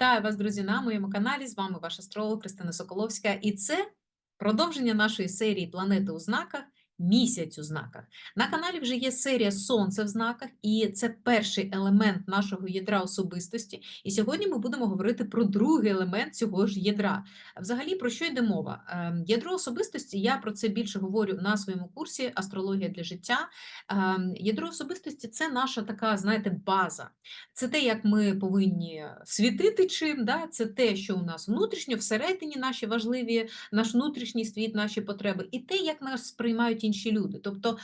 Вітаю вас, друзі, на моєму каналі. З вами ваш астролог Христина Соколовська. І це продовження нашої серії Планети у знаках. Місяць у знаках. На каналі вже є серія Сонце в знаках, і це перший елемент нашого ядра особистості. І сьогодні ми будемо говорити про другий елемент цього ж ядра. Взагалі, про що йде мова? Ем, Ядро особистості, я про це більше говорю на своєму курсі Астрологія для життя. Ем, Ядро особистості це наша така, знаєте, база. Це те, як ми повинні світити чим, да? це те, що у нас внутрішньо, всередині наші важливі, наш внутрішній світ, наші потреби, і те, як нас сприймають інші люди. Тобто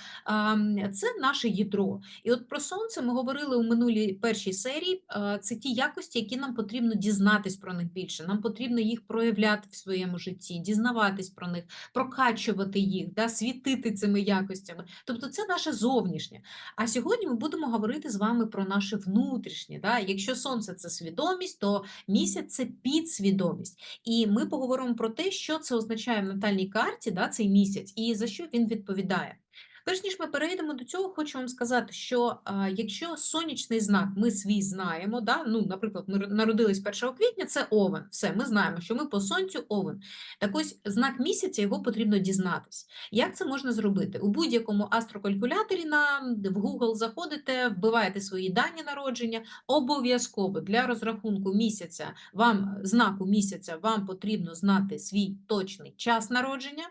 це наше ядро. І от про сонце ми говорили у минулій першій серії. Це ті якості, які нам потрібно дізнатись про них більше. Нам потрібно їх проявляти в своєму житті, дізнаватись про них, прокачувати їх, да? світити цими якостями. Тобто це наше зовнішнє. А сьогодні ми будемо говорити з вами про наше внутрішнє. Да? Якщо сонце це свідомість, то місяць це підсвідомість. І ми поговоримо про те, що це означає в натальній карті, да, цей місяць, і за що він відповідає. Перш ніж ми перейдемо до цього, хочу вам сказати, що а, якщо сонячний знак ми свій знаємо, да, ну, наприклад, ми народились 1 квітня, це овен. Все, ми знаємо, що ми по сонцю овен. Так ось знак місяця його потрібно дізнатись. Як це можна зробити? У будь-якому астрокалькуляторі на в Google заходите, вбиваєте свої дані народження. Обов'язково для розрахунку місяця вам знаку місяця вам потрібно знати свій точний час народження.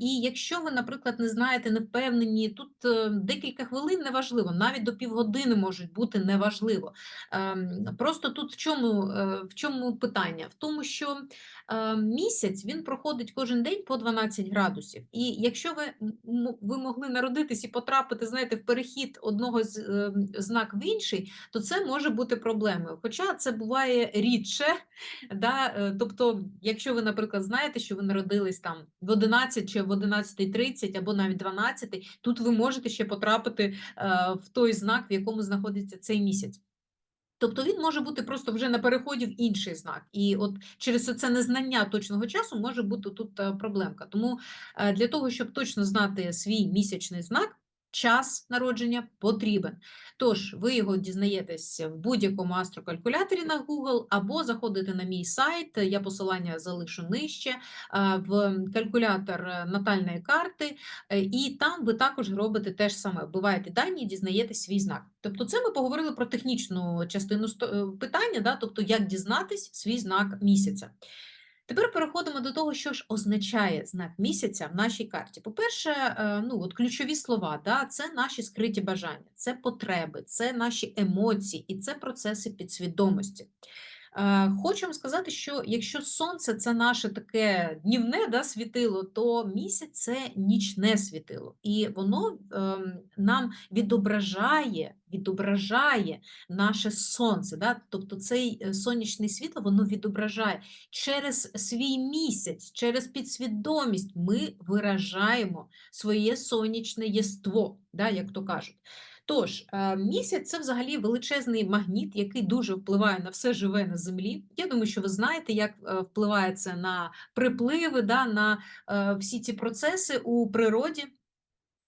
І якщо ви, наприклад, не знаєте, не впевнені, тут е, декілька хвилин неважливо, навіть до півгодини можуть бути неважливо. Ем, Просто тут в чому, е, в чому питання? В тому, що місяць він проходить кожен день по 12 градусів. І якщо ви, м- ви могли народитись і потрапити, знаєте, в перехід одного з е, знак в інший, то це може бути проблемою. Хоча це буває рідше. Да? е, Тобто, якщо ви, наприклад, знаєте, що ви народились там в 11 чи в 11.30 або навіть 12, тут ви можете ще потрапити е, в той знак, в якому знаходиться цей місяць. Тобто він може бути просто вже на переході в інший знак. І от через це незнання точного часу може бути тут е, проблемка. Тому е, для того, щоб точно знати свій місячний знак, час народження потрібен. Тож, ви його дізнаєтесь в будь-якому астрокалькуляторі на Google, або заходите на мій сайт, я посилання залишу нижче, в калькулятор е, натальної карти, е, і там ви також робите те ж саме, вбиваєте дані і дізнаєтесь свій знак. Тобто, це ми поговорили про технічну частину е, питання, да? тобто як дізнатись свій знак місяця. Тепер переходимо до того, що ж означає знак місяця в нашій карті. По-перше, е, ну от ключові слова, да, це наші скриті бажання, це потреби, це наші емоції і це процеси підсвідомості. Е, Хочу вам сказати, що якщо сонце це наше таке днівне да, світило, то місяць це нічне світило, і воно ем, нам відображає, відображає наше сонце. Да? Тобто цей е, сонячне світло воно відображає через свій місяць, через підсвідомість ми виражаємо своє сонячне єство, да, як то кажуть. Тож, е, місяць це взагалі величезний магніт, який дуже впливає на все живе на землі. Я думаю, що ви знаєте, як е, впливає це на припливи, да, на всі ці процеси у природі.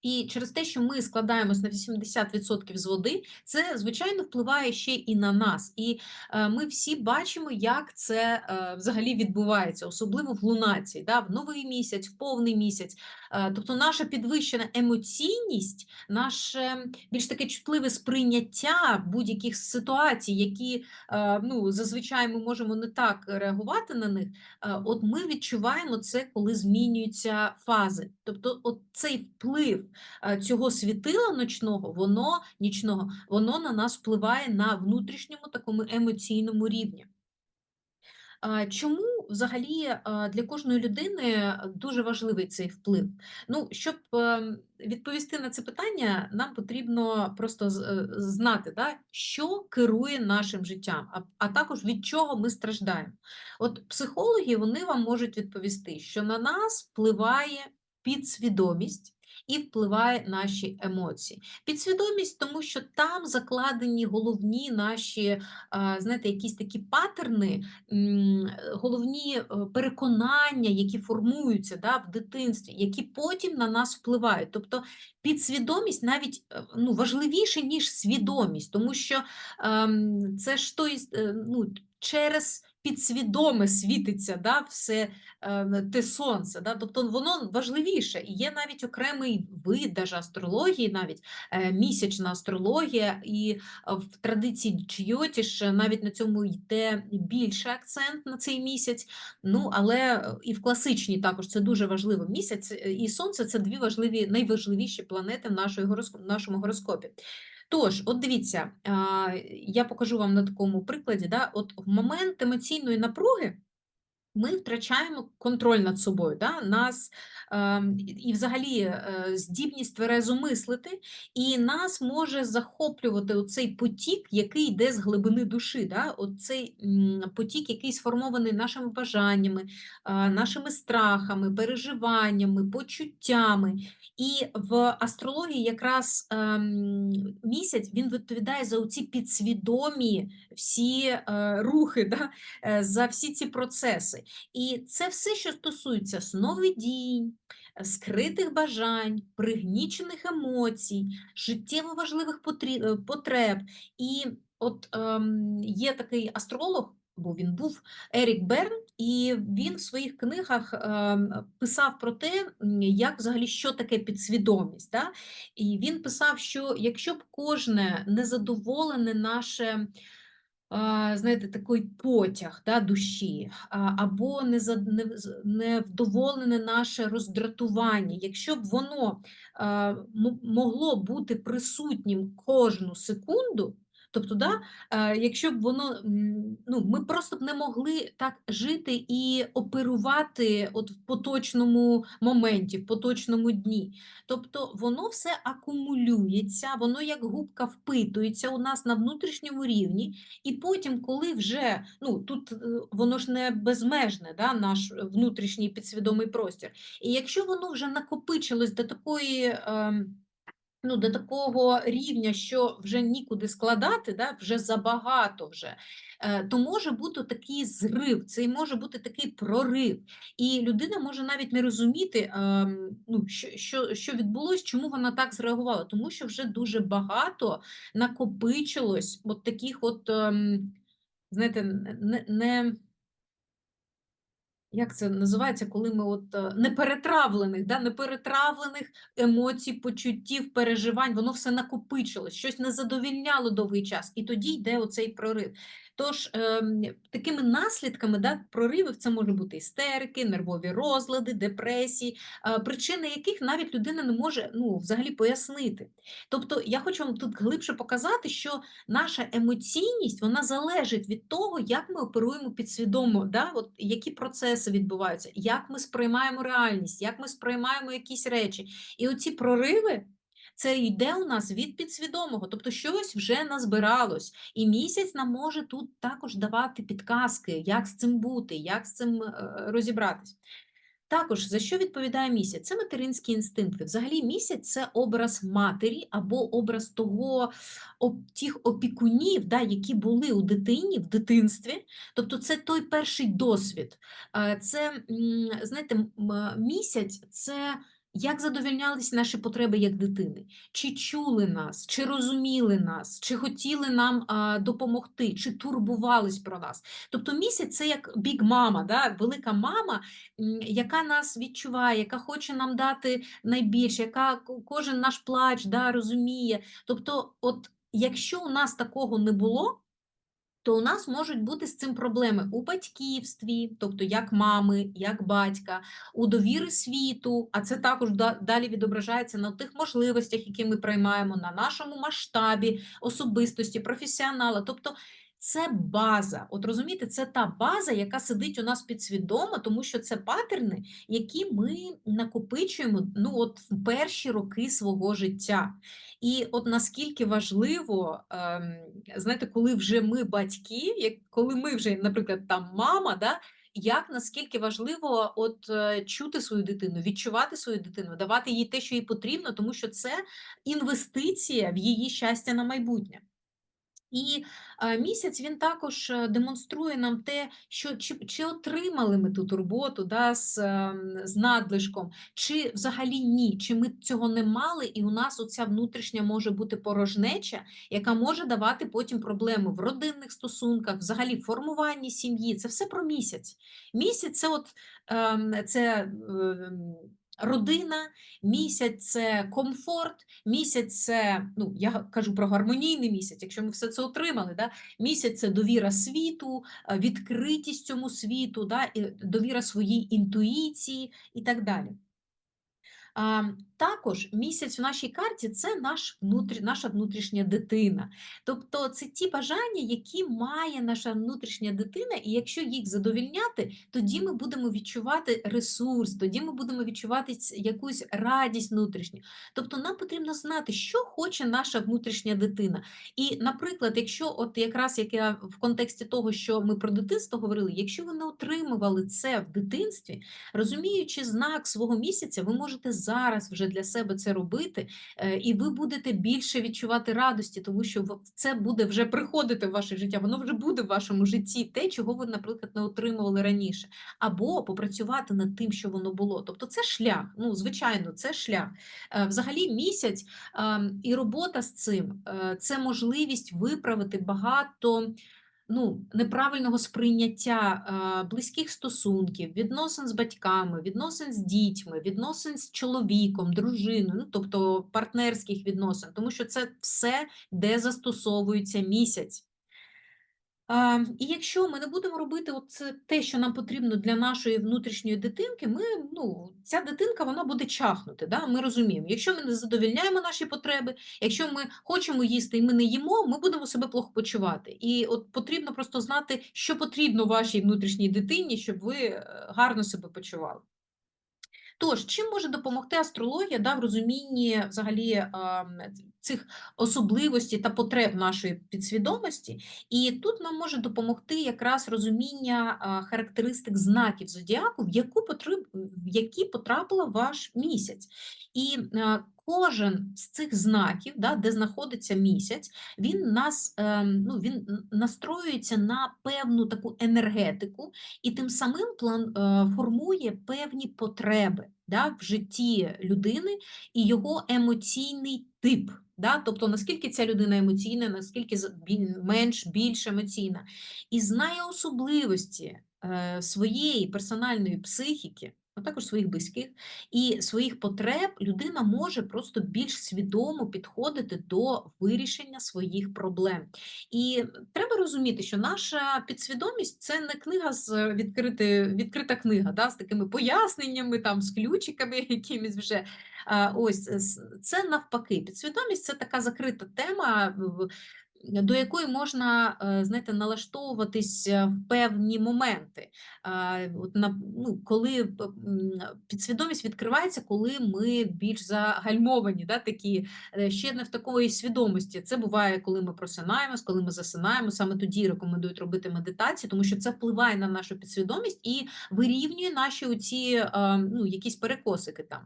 І через те, що ми складаємось на 80% з води, це звичайно впливає ще і на нас. І е, ми всі бачимо, як це е, взагалі відбувається, особливо в лунації, да, в новий місяць, в повний місяць. Е, тобто наша підвищена емоційність, наше більш таке чутливе сприйняття будь-яких ситуацій, які ну, зазвичай ми можемо не так реагувати на них. От ми відчуваємо це, коли змінюються фази. Тобто, от цей вплив цього світила ночного, воно нічного, воно на нас впливає на внутрішньому такому емоційному рівні. Чому взагалі для кожної людини дуже важливий цей вплив? Ну, щоб ем, відповісти на це питання, нам потрібно просто е, знати, да, що керує нашим життям, а також від чого ми страждаємо. От психологи вони вам можуть відповісти, що на нас впливає підсвідомість. І впливає наші емоції. Підсвідомість, тому що там закладені головні наші, знаєте, якісь такі патерни, головні е, переконання, які формуються да, в дитинстві, які потім на нас впливають. Тобто підсвідомість навіть е, ну, важливіше, ніж свідомість, тому що ем, це ж той, е, ну, через підсвідоме світиться да, все е, те сонце. Да? Тобто воно важливіше. І є навіть окремий вид даже астрології, навіть е, місячна астрологія, і е, в традиції Чйотіш навіть на цьому йде більше акцент на цей місяць. Ну, але е, і в класичній також це дуже важливо. Місяць е, і сонце це дві важливі, найважливіші планети в нашої нашому гороскопі. Тож, от дивіться, я покажу вам на такому прикладі, да, от в момент емоційної напруги ми втрачаємо контроль над собою, да? нас ем, і- взагалі е, здібність тверезо мислити, і нас може захоплювати оцей потік, який йде з глибини душі. Да? Оцей потік, який сформований нашими бажаннями, а, нашими страхами, переживаннями, почуттями. І в астрології якраз ем, місяць він відповідає за оці підсвідомі всі е, рухи, да? е, за всі ці процеси. І це все, що стосується сновидінь, е, скритих бажань, пригнічених емоцій, життєво важливих е, потреб. І от ем, є такий астролог, бо він був Ерік Берн, і він в своїх книгах ем, писав про те, як взагалі що таке підсвідомість. Да? І він писав, що якщо б кожне незадоволене наше знаєте, такий потяг да, душі, або невдоволене наше роздратування, якщо б воно могло бути присутнім кожну секунду, тобто, да, якщо б воно, ну, ми просто б не могли так жити і оперувати от в поточному моменті, в поточному дні. Тобто воно все акумулюється, воно як губка впитується у нас на внутрішньому рівні. І потім, коли вже ну тут е, воно ж не безмежне, да, наш внутрішній підсвідомий простір. І якщо воно вже накопичилось до такої. ем, Ну, до такого рівня, що вже нікуди складати, да, вже забагато вже, е, то може бути такий зрив, це може бути такий прорив. І людина може навіть не розуміти, ем, ну, що, що, що відбулось, чому вона так зреагувала, тому що вже дуже багато накопичилось от таких от, ем, знаєте, не, не, як це називається, коли ми от е, неперетравлених, да, неперетравлених емоцій, почуттів, переживань, воно все накопичилось, щось не задовільняло довгий час, і тоді йде оцей прорив. Тож ем, такими наслідками да, проривів це може бути істерики, нервові розлади, депресії, е, причини яких навіть людина не може ну, взагалі пояснити. Тобто я хочу вам тут глибше показати, що наша емоційність вона залежить від того, як ми оперуємо підсвідомо, да? От які процеси відбуваються, як ми сприймаємо реальність, як ми сприймаємо якісь речі. І оці прориви. Це йде у нас від підсвідомого, тобто щось вже назбиралось, і місяць нам може тут також давати підказки, як з цим бути, як з цим е, розібратись. Також за що відповідає місяць? Це материнські інстинкти. Взагалі, місяць це образ матері або образ того тих опікунів, да, які були у дитині в дитинстві. Тобто, це той перший досвід. Е, Це, знаєте, е, місяць це. Як задовольнялись наші потреби як дитини? Чи чули нас, чи розуміли нас, чи хотіли нам а, допомогти, чи турбувались про нас? Тобто місяць це як бік мама, да? велика мама, яка нас відчуває, яка хоче нам дати найбільше, яка кожен наш плач да, розуміє. Тобто, от якщо у нас такого не було, то у нас можуть бути з цим проблеми у батьківстві, тобто як мами, як батька, у довіри світу, а це також да- далі відображається на тих можливостях, які ми приймаємо, на нашому масштабі особистості, професіонала. Тобто це база. От розумієте, це та база, яка сидить у нас підсвідомо, тому що це патерни, які ми накопичуємо ну, от в перші роки свого життя. І от наскільки важливо, ем, знаєте, коли вже ми батьки, як коли ми вже, наприклад, там мама, да, як наскільки важливо от е, чути свою дитину, відчувати свою дитину, давати їй те, що їй потрібно, тому що це інвестиція в її щастя на майбутнє. І е, місяць він також е, демонструє нам те, що чи, чи отримали ми ту турботу да, з, ем, з надлишком, чи взагалі ні, чи ми цього не мали, і у нас оця внутрішня може бути порожнеча, яка може давати потім проблеми в родинних стосунках, взагалі формуванні сім'ї. Це все про місяць. Місяць це от ем, це. Родина, місяць це комфорт, місяць це, ну я кажу про гармонійний місяць, якщо ми все це отримали. Да? Місяць це довіра світу, е, відкритість цьому світу, да? довіра своїй інтуїції і так далі. Також місяць у нашій карті це наш внутрі, наша внутрішня дитина. Тобто це ті бажання, які має наша внутрішня дитина, і якщо їх задовільняти, тоді ми будемо відчувати ресурс, тоді ми будемо відчувати якусь радість внутрішню. Тобто нам потрібно знати, що хоче наша внутрішня дитина. І, наприклад, якщо от якраз як я в контексті того, що ми про дитинство говорили, якщо ви не отримували це в дитинстві, розуміючи знак свого місяця, ви можете зараз вже для себе це робити, е, і ви будете більше відчувати радості, тому що це буде вже приходити в ваше життя, воно вже буде в вашому житті, те, чого ви, наприклад, не отримували раніше, або попрацювати над тим, що воно було. Тобто, це шлях. Ну, звичайно, це шлях. Е, взагалі, місяць ем, і робота з цим е, це можливість виправити багато ну, неправильного сприйняття е, близьких стосунків, відносин з батьками, відносин з дітьми, відносин з чоловіком, дружиною, ну, тобто партнерських відносин, тому що це все, де застосовується місяць. І якщо ми не будемо робити це те, що нам потрібно для нашої внутрішньої дитинки, ми, ну, ця дитинка вона буде чахнути. Да? Ми розуміємо, якщо ми не задовільняємо наші потреби, якщо ми хочемо їсти і ми не їмо, ми будемо себе плохо почувати. І от потрібно просто знати, що потрібно вашій внутрішній дитині, щоб ви е, гарно себе почували. Тож, чим може допомогти астрологія да, в розумінні взагалі цих особливостей та потреб нашої підсвідомості? І тут нам може допомогти якраз розуміння характеристик знаків зодіаку, в яку потреб, в які потрапила ваш місяць. І Кожен з цих знаків, да, де знаходиться місяць, він нас ем, ну, він настроюється на певну таку енергетику і тим самим план е, формує певні потреби да, в житті людини і його емоційний тип. Да? Тобто, наскільки ця людина емоційна, наскільки менш більш емоційна, і знає особливості е, своєї персональної психіки а також своїх близьких і своїх потреб людина може просто більш свідомо підходити до вирішення своїх проблем. І треба розуміти, що наша підсвідомість це не книга з відкрити, відкрита книга, да, з такими поясненнями, там, з ключиками якимись вже. Ось це навпаки. Підсвідомість це така закрита тема до якої можна е, знаєте, налаштовуватись е, в певні моменти. От на, ну, Коли підсвідомість відкривається, коли ми більш загальмовані, да, такі, е, ще не в такої свідомості. Це буває, коли ми просинаємось, коли ми засинаємо. Саме тоді рекомендують робити медитацію, тому що це впливає на нашу підсвідомість і вирівнює наші оці, ну, якісь перекосики там.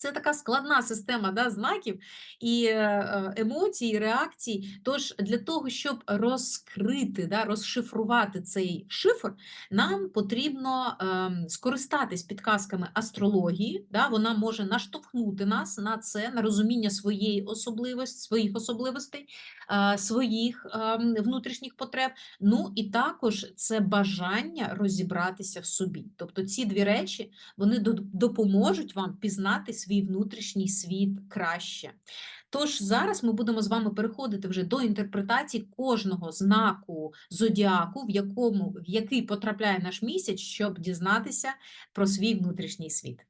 Це така складна система да, знаків і е, е, емоцій, реакцій. Тож для того, щоб розкрити, да, розшифрувати цей шифр, нам потрібно ем, скористатись підказками астрології. Да, Вона може наштовхнути нас на це, на розуміння своєї особливості, своїх особливостей, е, своїх ем, внутрішніх потреб. Ну і також це бажання розібратися в собі. Тобто ці дві речі вони допоможуть вам пізнати свій свій внутрішній світ краще. Тож зараз ми будемо з вами переходити вже до інтерпретації кожного знаку зодіаку, в якому в який потрапляє наш місяць, щоб дізнатися про свій внутрішній світ.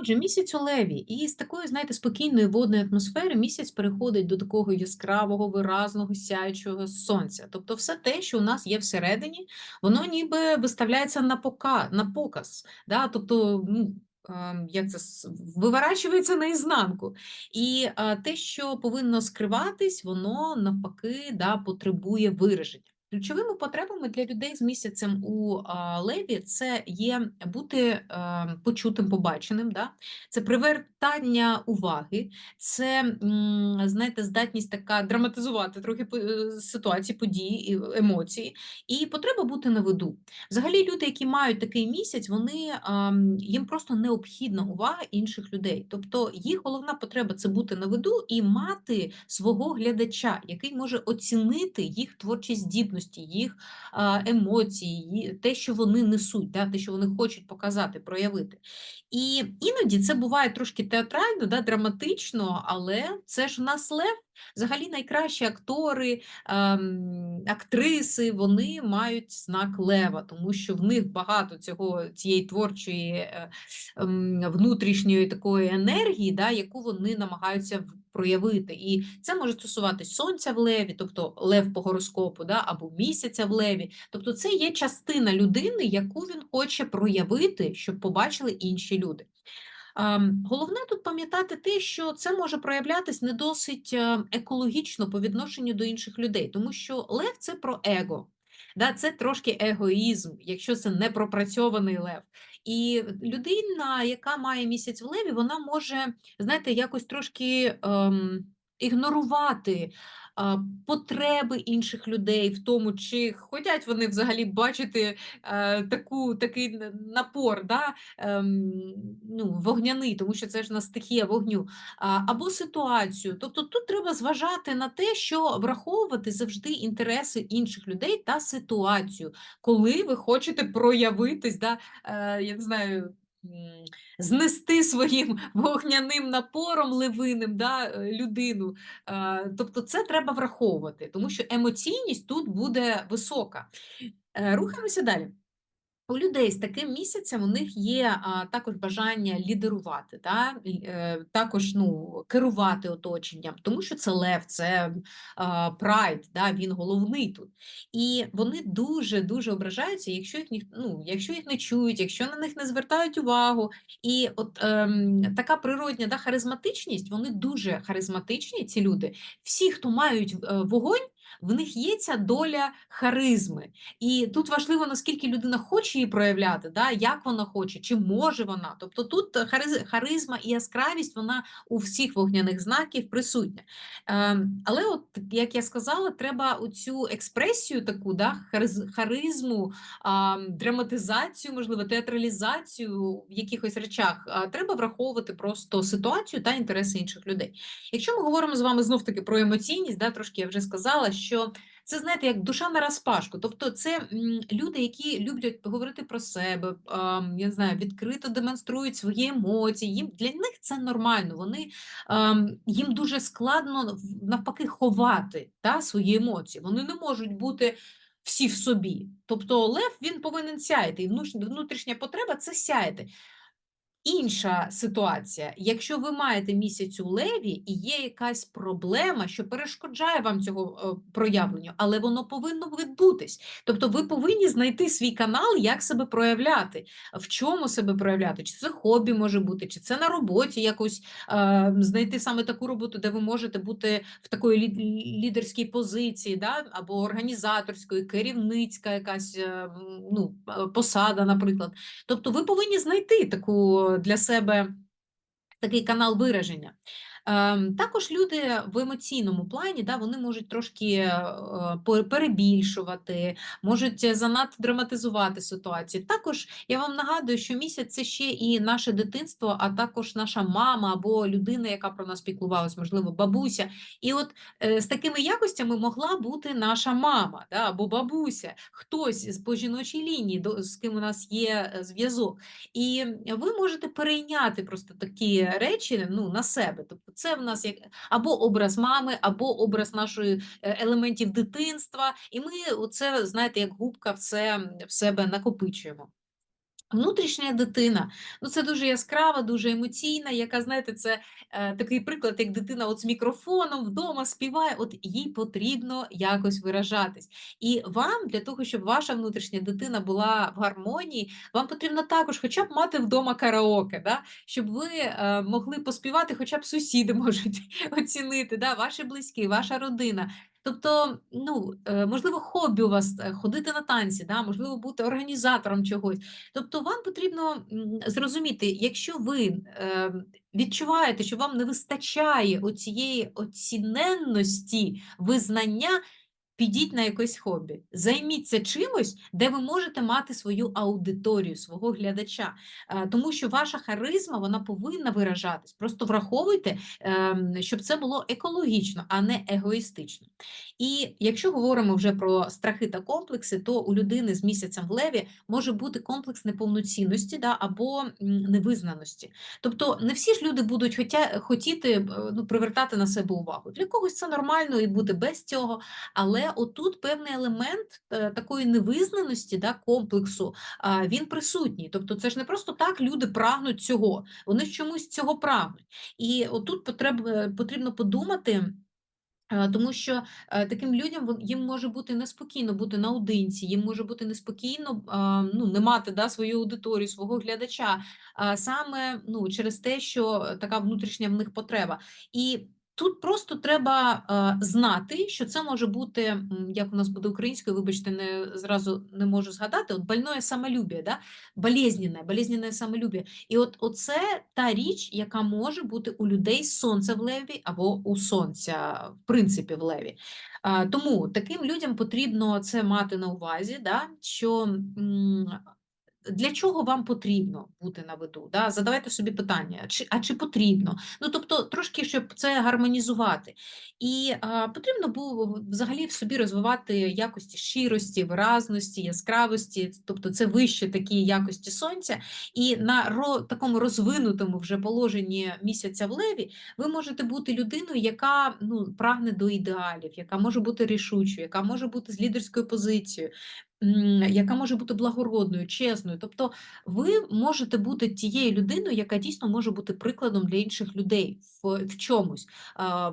Отже, місяць у леві, і з такої, знаєте, спокійної водної атмосфери місяць переходить до такого яскравого, виразного, сяючого сонця. Тобто, все те, що у нас є всередині, воно ніби виставляється на пока, на показ. Да? Тобто, ну, як це виворачується наізнанку. І те, що повинно скриватись, воно навпаки да, потребує вираження. Ключовими потребами для людей з місяцем у леві це є бути е, почутим, побаченим, да? це привертання уваги, це знаєте, здатність така драматизувати трохи е, ситуації, події, емоції, і потреба бути на виду. Взагалі, люди, які мають такий місяць, вони їм просто необхідна увага інших людей. Тобто їх головна потреба це бути на виду і мати свого глядача, який може оцінити їх творчі здібності, їх а, емоції, те, що вони несуть, да, те, що вони хочуть показати, проявити. І іноді це буває трошки театрально, да, драматично, але це ж у нас лев. Взагалі найкращі актори, ем, актриси, вони мають знак лева, тому що в них багато цього цієї творчої е, ем, внутрішньої такої енергії, да, яку вони намагаються в- проявити. І це може стосуватись сонця в леві, тобто лев по гороскопу, да, або місяця в леві. Тобто, це є частина людини, яку він хоче проявити, щоб побачили інші люди. Ем, Головне тут пам'ятати те, що це може проявлятись не досить е, екологічно по відношенню до інших людей, тому що лев це про его. Да, це трошки егоїзм, якщо це не пропрацьований лев. І людина, яка має місяць в леві, вона може, знаєте, якось трошки ем, ігнорувати потреби інших людей в тому, чи хочуть вони взагалі бачити е, таку, такий напор, да, ем, ну, вогняний, тому що це ж на стихія вогню, або ситуацію. Тобто тут треба зважати на те, що враховувати завжди інтереси інших людей та ситуацію, коли ви хочете проявитись, да, е, я не знаю. Знести своїм вогняним напором левиним да, е, людину. Е, Тобто це треба враховувати, тому що емоційність тут буде висока. Е, Рухаємося далі. У людей з таким місяцем у них є а, також бажання лідерувати, та? е, також ну, керувати оточенням, тому що це лев, це прайд, да? він головний тут. І вони дуже-дуже ображаються, якщо їх, ну, якщо їх не чують, якщо на них не звертають увагу. І от ем, така природня да, харизматичність, вони дуже харизматичні, ці люди. Всі, хто мають е, вогонь, в них є ця доля харизми. І тут важливо, наскільки людина хоче її проявляти, да, як вона хоче, чи може вона. Тобто тут хариз- харизма і яскравість вона у всіх вогняних знаків присутня. Ем, але, от, як я сказала, треба цю експресію таку, да, харизму, драматизацію, можливо, театралізацію в якихось речах, треба враховувати просто ситуацію та інтереси інших людей. Якщо ми говоримо з вами знов таки про емоційність, да, трошки я вже сказала, що це знаєте, як душа на розпашку. Тобто, це люди, які люблять говорити про себе, я не знаю, відкрито демонструють свої емоції. Їм для них це нормально. Вони їм дуже складно навпаки ховати та, свої емоції. Вони не можуть бути. Всі в собі. Тобто лев він повинен сяяти, і внутрішня потреба це сяяти. Інша ситуація, якщо ви маєте місяць у леві і є якась проблема, що перешкоджає вам цього е, проявленню, але воно повинно відбутись. Тобто ви повинні знайти свій канал, як себе проявляти, в чому себе проявляти, чи це хобі може бути, чи це на роботі якось е, знайти саме таку роботу, де ви можете бути в такої лідерській позиції, да? або організаторської, керівницька якась е, ну, е, посада, наприклад. Тобто ви повинні знайти таку для себе такий канал вираження. Ем, Також люди в емоційному плані да, вони можуть трошки е, перебільшувати, можуть е, занадто драматизувати ситуацію. Також я вам нагадую, що місяць це ще і наше дитинство, а також наша мама або людина, яка про нас піклувалась, можливо, бабуся. І от е, з такими якостями могла бути наша мама да, або бабуся, хтось по жіночій лінії, з ким у нас є е, зв'язок. І ви можете перейняти просто такі речі ну, на себе. Тобто це в нас як або образ мами, або образ нашої е, елементів дитинства, і ми це, знаєте, як губка все в себе накопичуємо. Внутрішня дитина, ну це дуже яскрава, дуже емоційна, яка, знаєте, це е, такий приклад, як дитина от з мікрофоном вдома співає, от їй потрібно якось виражатись. І вам, для того, щоб ваша внутрішня дитина була в гармонії, вам потрібно також хоча б мати вдома караоке, да? щоб ви е, могли поспівати, хоча б сусіди можуть оцінити, да? ваші близькі, ваша родина. Тобто, ну, е, можливо, хобі у вас е, ходити на танці, да, можливо, бути організатором чогось. Тобто, вам потрібно зрозуміти, якщо ви е, відчуваєте, що вам не вистачає оцієї оціненності, визнання. Підіть на якесь хобі, займіться чимось, де ви можете мати свою аудиторію, свого глядача, Е, тому що ваша харизма вона повинна виражатись. Просто враховуйте, ем, щоб це було екологічно, а не егоїстично. І якщо говоримо вже про страхи та комплекси, то у людини з місяцем в леві може бути комплекс неповноцінності да, або невизнаності. Тобто не всі ж люди будуть хотя, хотіти е, ну, привертати на себе увагу. Для когось це нормально і бути без цього. Але отут певний елемент е, такої невизнаності, да, комплексу, він присутній. Тобто, це ж не просто так люди прагнуть цього, вони чомусь цього прагнуть. І отут потреб, е, потрібно подумати. е, Тому що таким людям їм може бути неспокійно бути наодинці, їм може бути неспокійно ну, не мати да, свою аудиторію, свого глядача, саме ну, через те, що така внутрішня в них потреба. І тут просто треба е, знати, що це може бути, як у нас буде українською, вибачте, не зразу не можу згадати, от больное самолюбие, да? болезненне, болезненне самолюбие. І от оце та річ, яка може бути у людей з сонця в леві або у сонця, в принципі, в леві. Тому таким людям потрібно це мати на увазі, да, що для чого вам потрібно бути на виду? Да? Задавайте собі питання, чи, а чи потрібно? Ну, тобто, трошки, щоб це гармонізувати. І а, потрібно було взагалі в собі розвивати якості щирості, виразності, яскравості, тобто це вище такі якості сонця. І на ро, такому розвинутому вже положенні місяця в леві ви можете бути людиною, яка ну, прагне до ідеалів, яка може бути рішучою, яка може бути з лідерською позицією, яка може бути благородною, чесною. Тобто ви можете бути тією людиною, яка дійсно може бути прикладом для інших людей в, в чомусь,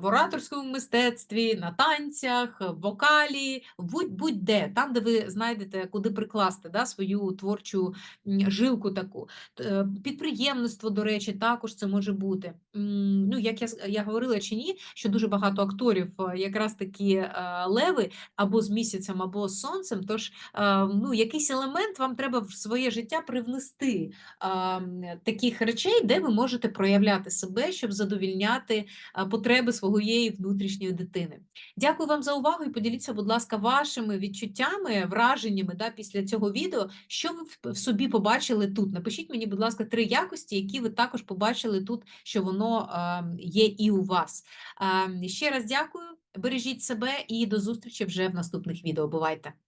в ораторському мистецтві, на танцях, в вокалі, будь- будь-де, там, де ви знайдете, куди прикласти да, свою творчу жилку таку. Е, Підприємництво, до речі, також це може бути. Ну, як я, я говорила чи ні, що дуже багато акторів е, якраз такі е, леви або з місяцем, або з сонцем. Тож ну, якийсь елемент вам треба в своє життя привнести таких речей, де ви можете проявляти себе, щоб задовільняти потреби своєї внутрішньої дитини. Дякую вам за увагу і поділіться, будь ласка, вашими відчуттями, враженнями да, після цього відео, що ви в- собі побачили тут. Напишіть мені, будь ласка, три якості, які ви також побачили тут, що воно є і у вас. Ще раз дякую, бережіть себе і до зустрічі вже в наступних відео. Бувайте!